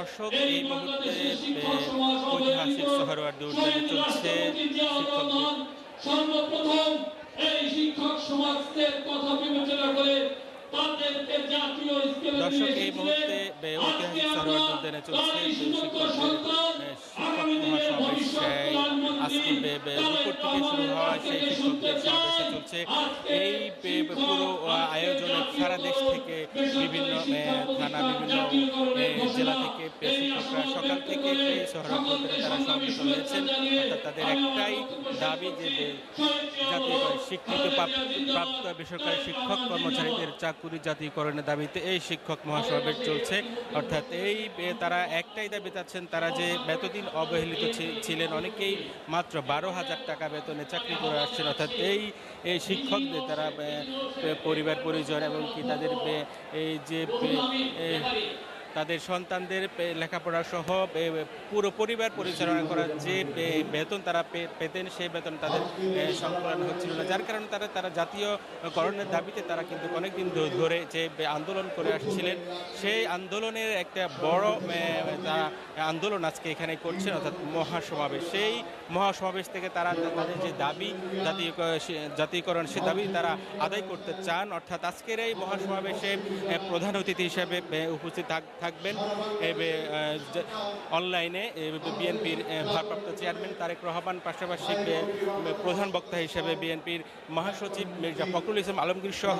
দর্শক এই মুহূর্তে ঐতিহাসিক শহরওয়ার্দী উদ্যানে চলছে। সর্বপ্রথম এই শিক্ষক সমাজের কথা বিবেচনা করে দর্শক এই মুহূর্তে ঐতিহাসিক উদ্যানে চলছে আজকে দুপুর থেকে শুরু হওয়া সেই থেকে শিক্ষকদের সমাবেশে চলছে। এই পুরো আয়োজনে সারা দেশ থেকে বিভিন্ন থানা বিভিন্ন থেকে শিক্ষকরা সকাল থেকে এই শহরওয়ার্দী তারা সমবেত হয়েছেন অর্থাৎ তাদের একটাই দাবি যে জাতীয় স্বীকৃতি প্রাপ্ত বেসরকারি শিক্ষক কর্মচারীদের চাকুরি জাতীয়করণের দাবিতে এই শিক্ষক মহাসমাবেশ চলছে। অর্থাৎ এই তারা একটাই দাবি চাচ্ছেন। তারা যে এতদিন অবহেলিত ছিলেন অনেকেই মাত্র বারো হাজার টাকা বেতনে চাকরি করে আসছেন। অর্থাৎ এই এই শিক্ষকদের তারা পরিবার পরিজন এবং কি তাদের এই যে তাদের সন্তানদের লেখাপড়া সহ পুরো পরিবার পরিচালনা করার যে বেতন তারা পেতেন, সেই বেতন তাদের সংকলন হচ্ছিল না। যার কারণে তারা তারা জাতীয়করণের দাবিতে তারা কিন্তু অনেকদিন ধরে যে আন্দোলন করে আসছিলেন। সেই আন্দোলনের একটা বড় তারা আন্দোলন আজকে এখানে করছেন, অর্থাৎ মহাসমাবেশ। সেই মহাসমাবেশ থেকে তারা তাদের যে দাবি, জাতীয় জাতীয়করণ, সে দাবি তারা আদায় করতে চান। অর্থাৎ আজকের এই মহাসমাবেশে প্রধান অতিথি হিসেবে উপস্থিত থাক- থাকবেন। অনলাইনে বিএনপির ভারপ্রাপ্ত চেয়ারম্যান তারেক রহমান, পাশাপাশি প্রধান বক্তা হিসেবে বিএনপির মহাসচিব মির্জা ফখরুল ইসলাম আলমগীর সহ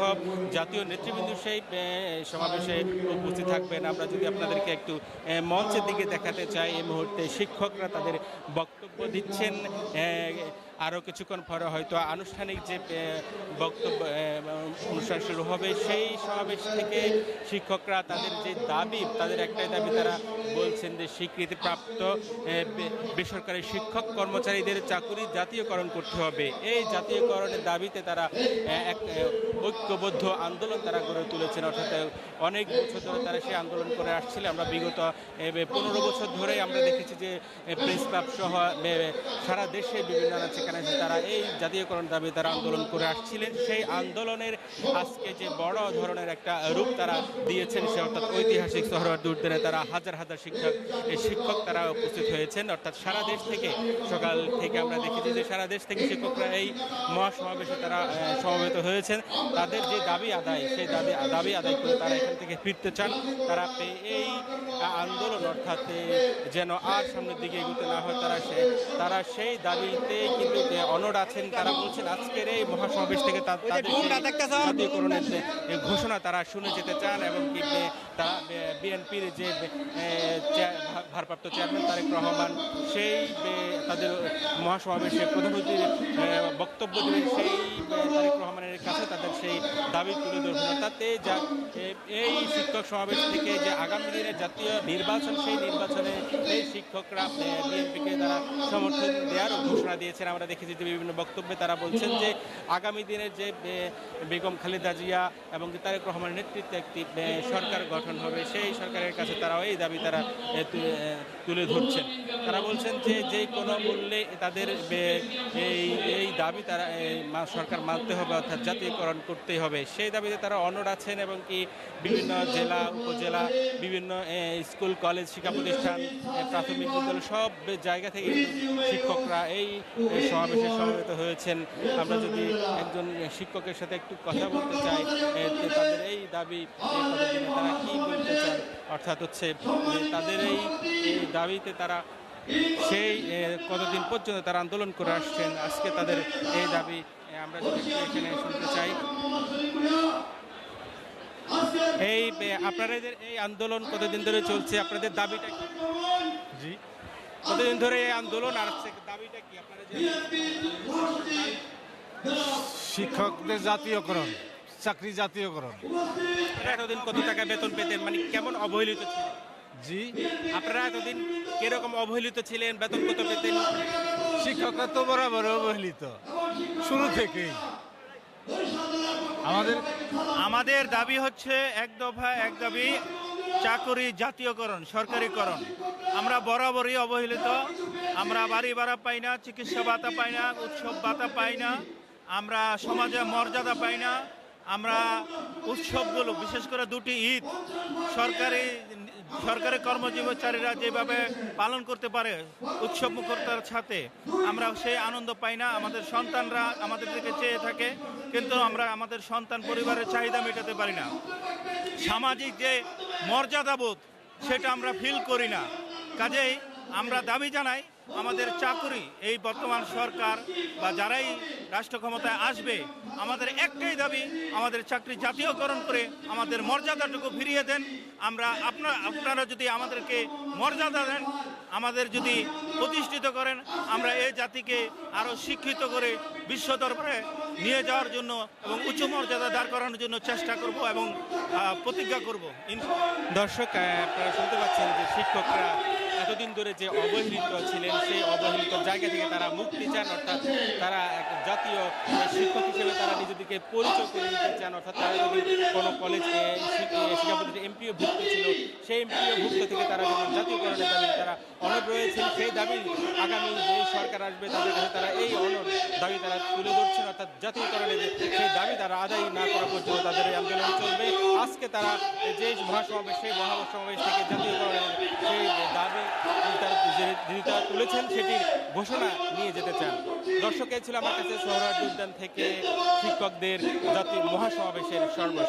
জাতীয় নেতৃবৃন্দ সেই সমাবেশে উপস্থিত থাকবেন। আমরা যদি আপনাদেরকে একটু মঞ্চের দিকে দেখাতে চাই, এই মুহূর্তে শিক্ষকরা তাদের বক্তব্য দিচ্ছেন। আরও কিছুক্ষণ পরে হয়তো আনুষ্ঠানিক যে বক্তব্য অনুষ্ঠান শুরু হবে, সেই সমাবেশ থেকে শিক্ষকরা তাদের যে দাবি, তাদের একটাই দাবি, তারা বলছেন যে স্বীকৃতিপ্রাপ্ত বেসরকারি শিক্ষক কর্মচারীদের চাকুরি জাতীয়করণ করতে হবে। এই জাতীয়করণের দাবিতে তারা এক ঐক্যবদ্ধ আন্দোলন তারা গড়ে তুলেছেন। অর্থাৎ অনেক বছর ধরে তারা সেই আন্দোলন করে আসছিল। আমরা বিগত পনেরো বছর ধরেই আমরা দেখেছি যে প্রেস ক্লাব সহ সারা দেশে বিভিন্ন সেখানে তারা এই জাতীয়করণ দাবি তারা আন্দোলন করে আসছিলেন, সেই আন্দোলনের আজকে যে বড় ধরনের একটা রূপ তারা দিয়েছেন, সে অর্থাৎ ঐতিহাসিক শহরওয়ার্দী উদ্যানে তারা হাজার হাজার শিক্ষক শিক্ষক তারা উপস্থিত হয়েছেন। অর্থাৎ সারা দেশ থেকে সকাল থেকে আমরা দেখেছি যে সারা দেশ থেকে শিক্ষকরা এই মহাসমাবেশে তারা সমবেত হয়েছেন। তাদের যে দাবি আদায়, সেই দাবি দাবি আদায় করে তারা এখান থেকে ফিরতে চান। তারা এই আন্দোলন, অর্থাৎ যেন আর সামনের দিকে এগোতে না হয়, তারা সে, তারা সেই দাবিতে কিন্তু অনড় আছেন তারা বলছেন আজকের এই মহাসমাবেশ থেকে জাতীয়করণের ঘোষণা তারা শুনে যেতে চান এবং কি তারা বিএনপির যে ভারপ্রাপ্ত চেয়ারম্যান তারেক রহমান সেই তাদের মহাসমাবেশে প্রধান অতিথির বক্তব্য দেবেন সেই তারেক রহমানের কাছে তাদের সেই দাবি তুলে ধরবেন অর্থাৎ এই শিক্ষক সমাবেশ থেকে যে আগামী দিনে জাতীয় নির্বাচন সেই নির্বাচনে এই শিক্ষকরা বিএনপিকে তারা সমর্থন দেওয়ার ঘোষণা দিয়েছেন। আমরা দেখেছি যে বিভিন্ন বক্তব্যে তারা বলছেন যে আগামী দিনের যে বেগম খালেদা জিয়া এবং তারেক রহমানের নেতৃত্বে একটি সরকার গঠন হবে, সেই সরকারের কাছে তারাও এই দাবি তারা তুলে ধরছেন। তারা বলছেন যে যে কোনো মূল্যে তাদের এই এই দাবি তারা সরকার মানতে হবে, অর্থাৎ জাতীয়করণ করতেই হবে। সেই দাবিতে তারা অনড় আছেন এবং কি বিভিন্ন জেলা, উপজেলা, বিভিন্ন স্কুল, কলেজ, শিক্ষা প্রতিষ্ঠান প্রাথমিক বিদ্যালয় সব জায়গা থেকে শিক্ষকরা এই সমাবেশে সমবেত হয়েছেন। আমরা যদি একজন শিক্ষকের সাথে একটু কথা বলতে চাই তাদের এই দাবি তারা কি বলতে চান? অর্থাৎ হচ্ছে তাদের এই দাবিতে তারা সেই কতদিন পর্যন্ত তারা আন্দোলন করে আসছেন? আজকে তাদের এই দাবি আমরা যদি এখানে শুনতে চাই। এই আপনাদের এই আন্দোলন কতদিন ধরে চলছে? আপনাদের দাবিটা জি। কতদিন ধরে এই আন্দোলন আর দাবিটা কি? আপনারা শিক্ষকদের জাতীয়করণ চাকরি জাতীয়করণ। এতদিন কত টাকা বেতন পেতেন? মানে কেমন অবহেলিত ছিলেন? জি। আপনারা এতদিন কীরকম অবহেলিত ছিলেন? বেতন কত পেতেন? শিক্ষকরা তো বরাবর অবহেলিত শুরু থেকেই। আমাদের আমাদের দাবি হচ্ছে এক দফা এক দাবি চাকরি জাতীয়করণ, সরকারিকরণ। আমরা বরাবরই অবহেলিত। আমরা বাড়ি ভাড়া পাই না, চিকিৎসা ভাতা পাই না, উৎসব ভাতা পাই না। আমরা সমাজে মর্যাদা পাই না। আমরা উৎসবগুলো, বিশেষ করে দুটি ঈদ, সরকারি সরকারি কর্মজীবীচারীরা যেভাবে পালন করতে পারে উৎসব মুখরতার সাথে আমরা সেই আনন্দ পাই না। আমাদের সন্তানরা আমাদের দিকে চেয়ে থাকে, কিন্তু আমরা আমাদের সন্তান পরিবারের চাহিদা মেটাতে পারি না। সামাজিক যে মর্যাদাবোধ সেটা আমরা ফিল করি না। কাজেই আমরা দাবি জানাই আমাদের চাকুরি, এই বর্তমান সরকার বা যারাই রাষ্ট্র ক্ষমতায় আসবে, আমাদের একটাই দাবি, আমাদের চাকরি জাতীয়করণ করে আমাদের মর্যাদাটুকু ফিরিয়ে দেন। আমরা আপনার, আপনারা যদি আমাদেরকে মর্যাদা দেন, আমাদের যদি প্রতিষ্ঠিত করেন, আমরা এই জাতিকে আরও শিক্ষিত করে বিশ্ব দরবারে নিয়ে যাওয়ার জন্য এবং উচ্চ মর্যাদা দাঁড় করানোর জন্য চেষ্টা করব এবং প্রতিজ্ঞা করব। দর্শক আপনারা শুনতে পাচ্ছেন যে শিক্ষকরা এতদিন ধরে যে অবহেলিত ছিলেন, সেই অবহেলিত জায়গা থেকে তারা মুক্তি চান, অর্থাৎ তারা জাতীয় শিক্ষক হিসেবে তারা নিজেদেরকে পরিচয় করে নিতে চান, অর্থাৎ তারা যদি কোনো কলেজ শিক্ষাপতি এমপিও ভুক্ত ছিল, সেই এমপিও ভুক্ত থেকে তারা যখন জাতীয়করণের দাবি তারা রয়েছেন, সেই দাবি আগামী যে সরকার আসবে, তাদের কাছে তারা এই অনড় দাবি তারা তুলে ধরছেন, অর্থাৎ জাতীয়করণের সেই দাবি তারা আদায় না করা পর্যন্ত তাদের এই আন্দোলন চলবে। আজকে তারা যে মহাসমাবেশ, সেই মহাসমাবেশ থেকে জাতীয়করণের সেই দাবি যিনি তারা তুলেছেন, সেটির ঘোষণা নিয়ে যেতে চান। দর্শকে ছিল আমার কাছে সোহরাজ উদ্যান থেকে শিক্ষকদের জাতীয় মহাসমাবেশের সর্বশেষ।